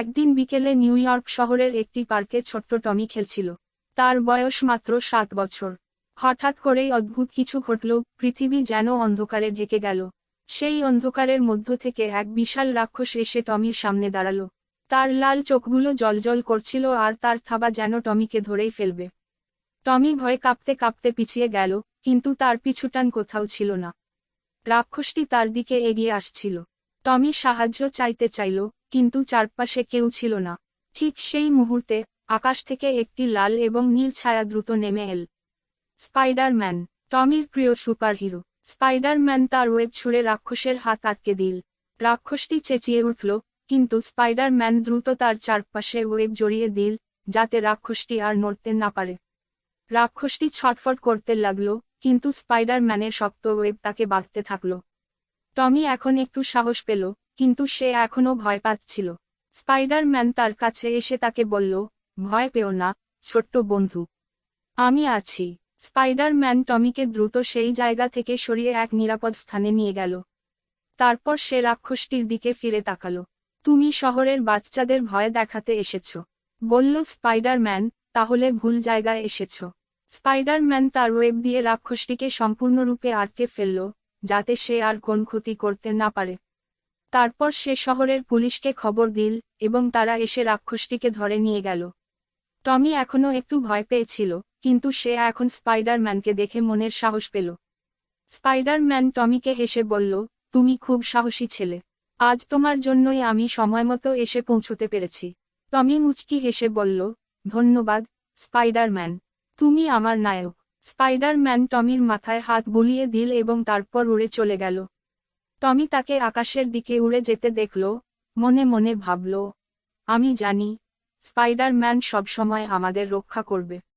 একদিন বিকেলে new York শহরের একটি পার্কে ছোট্ট টমি খেলছিল। তার বয়স মাত্র সাত বছর। হঠাৎ করেই অদ্ভুত কিছু ঘটল, পৃথিবী যেন অন্ধকারে ঢেকে গেল। সেই অন্ধকারের মধ্য থেকে এক বিশাল রাক্ষস এসে টমির সামনে দাঁড়াল। তার লাল চোখগুলো জলজল করছিল আর তার থাবা যেন টমিকে ধরেই ফেলবে। টমি ভয়ে কাঁপতে কাঁপতে পিছিয়ে গেল, কিন্তু তার পিছুটান কোথাও ছিল না। রাক্ষসটি তার দিকে এগিয়ে আসছিল। টমি সাহায্য চাইতে চাইল কিন্তু চারপাশে কেউ ছিল না। ঠিক সেই মুহূর্তে আকাশ থেকে একটি লাল এবং নীল ছায়া দ্রুত নেমে এল। স্পাইডারম্যান, টমির প্রিয় সুপারহিরো। স্পাইডারম্যান তার ওয়েব ছুঁড়ে রাক্ষসের হাত আটকে দিল। রাক্ষসটি চেঁচিয়ে উঠল, কিন্তু স্পাইডারম্যান দ্রুত তার চারপাশে ওয়েব জড়িয়ে দিল, যাতে রাক্ষসটি আর নড়তে না পারে। রাক্ষসটি ছটফট করতে লাগল, কিন্তু স্পাইডারম্যানের শক্ত ওয়েব তাকে বাঁধতে থাকল। টমি এখন একটু সাহস পেল কিন্তু সে এখনও ভয় পাচ্ছিল। স্পাইডারম্যান তার কাছে এসে তাকে বলল, ভয় পেও না, ছোট্ট বন্ধু। আমি আছি। স্পাইডারম্যান টমিকে দ্রুত সেই জায়গা থেকে সরিয়ে এক নিরাপদ স্থানে নিয়ে গেল। তারপর সে রাক্ষসটির দিকে ফিরে তাকালো। তুমি শহরের বাচ্চাদের ভয় দেখাতে এসেছ। বলল স্পাইডারম্যান, তাহলে ভুল জায়গায় এসেছ। স্পাইডারম্যান তার ওয়েব দিয়ে রাক্ষসটিকে সম্পূর্ণরূপে আটকে ফেলল, যাতে সে আর কোন ক্ষতি করতে না পারে। তারপর সে শহরের পুলিশকে খবর দিল এবং তারা এসে রাক্ষসটিকে ধরে নিয়ে গেল। টমি এখনও একটু ভয় পেয়েছিল, কিন্তু সে এখন স্পাইডারম্যানকে দেখে মনের সাহস পেল। স্পাইডারম্যান টমিকে হেসে বলল, তুমি খুব সাহসী ছেলে। আজ তোমার জন্যই আমি সময়মতো এসে পৌঁছতে পেরেছি। টমি মুচকি হেসে বলল, ধন্যবাদ, স্পাইডারম্যান। তুমি আমার নায়ক। স্পাইডারম্যান টমির মাথায় হাত বুলিয়ে দিল এবং তারপর উড়ে চলে গেল। টমি তাকে আকাশের দিকে উড়ে যেতে দেখল, মনে মনে ভাবল, আমি জানি, স্পাইডারম্যান সবসময় আমাদের রক্ষা করবে।